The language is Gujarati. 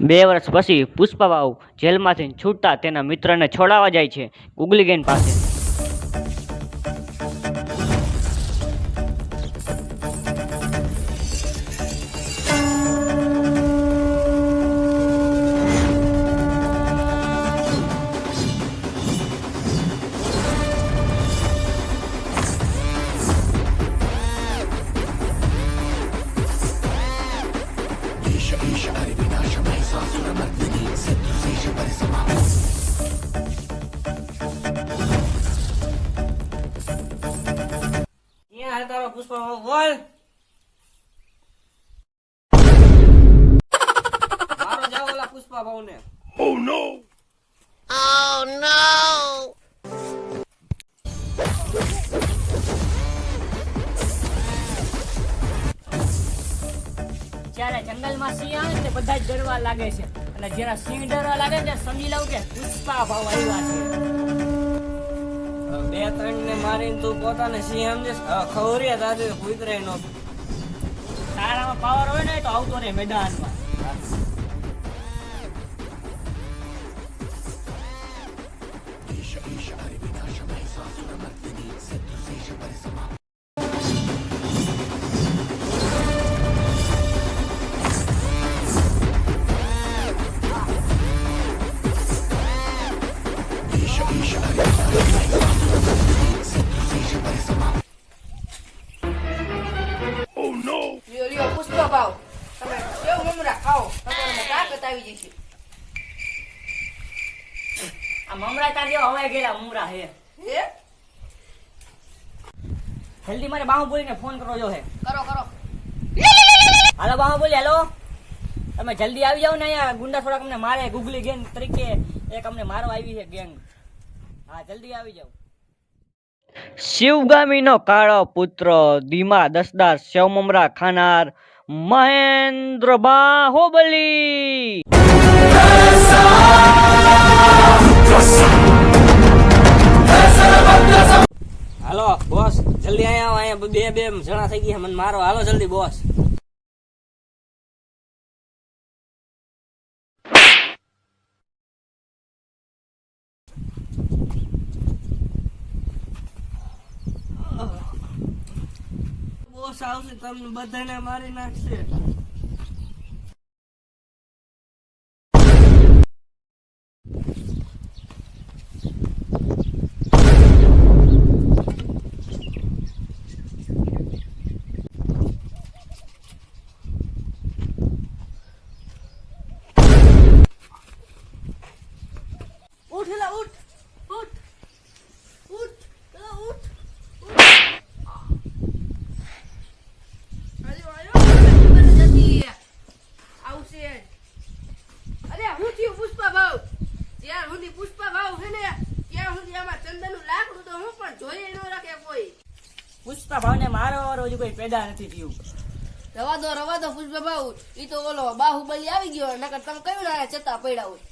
બે વર્ષ પછી પુષ્પાબાઉ જેલમાંથી છૂટતા તેના મિત્રને છોડાવવા જાય છે ગુગલીગેન પાસે. ક્યાં હાલ તારો પુષ્પા બોલ મારો જાવ ઓલા પુષ્પા ભાવ ને જ્યારે જંગલમાં સિંહ આવે ને બધા જ ડરવા લાગે છે. અને જ્યારે સિંહ ડરવા લાગે ને ત્યારે સમજી લઉં કે પુષ્પા ભાવ આવ્યા છે. બે ત્રણ ને મારીને તું પોતાને સિંહ સમજે હવે ખવરિયા તારે કુતરે નો તારામાં પાવર હોય ને તો આવતો રે મેદાનમાં. લ્યો લ્યો પુષ્પા ભાવ તમે જેવા જલ્દી મારે ફોન કરો જો હે કરો કરો હાલો. બાહુબલી હેલો તમે જલ્દી આવી જાઓ ને અહીંયા. ગુંડા થોડાક મારે. ગુગલી ગેંગ તરીકે એક અમને મારવા આવી છે ગેંગ. હા જલ્દી આવી જાવ શિવગામીનો કાળો પુત્ર ધીમા દસદાર શવમમરા ખાનાર મહેન્દ્ર બાહુબલી. હાલો બોસ જલ્દી અહીંયા અહીંયા બે બે જણા થઈ ગયા મને મારો હાલો જલ્દી બોસ. બોસ આવશે તમને બધાને મારી નાખશે. ઉઠ લા ઉઠ. ઉઠ. ઉઠ. એલા ઉઠ. આયો આયો. ખબર જ હતી આવશે. અરે હું થયું પુષ્પા ભાવ જ્યાં સુધી પુષ્પા ભાવ છે ને ત્યાં સુધી આમાં ચંદનનું લાકડું તો હું પણ જોઈએ ન રાખે કોઈ. પુષ્પા ભાવને મારો રોજ કોઈ પેદા નથી થયું. રવા દો રવા દો પુષ્પા ભાવ ઈ તો ઓલો બાહુબલી આવી ગયો નકર તમે કયું ના ચતા પડ્યા હોય?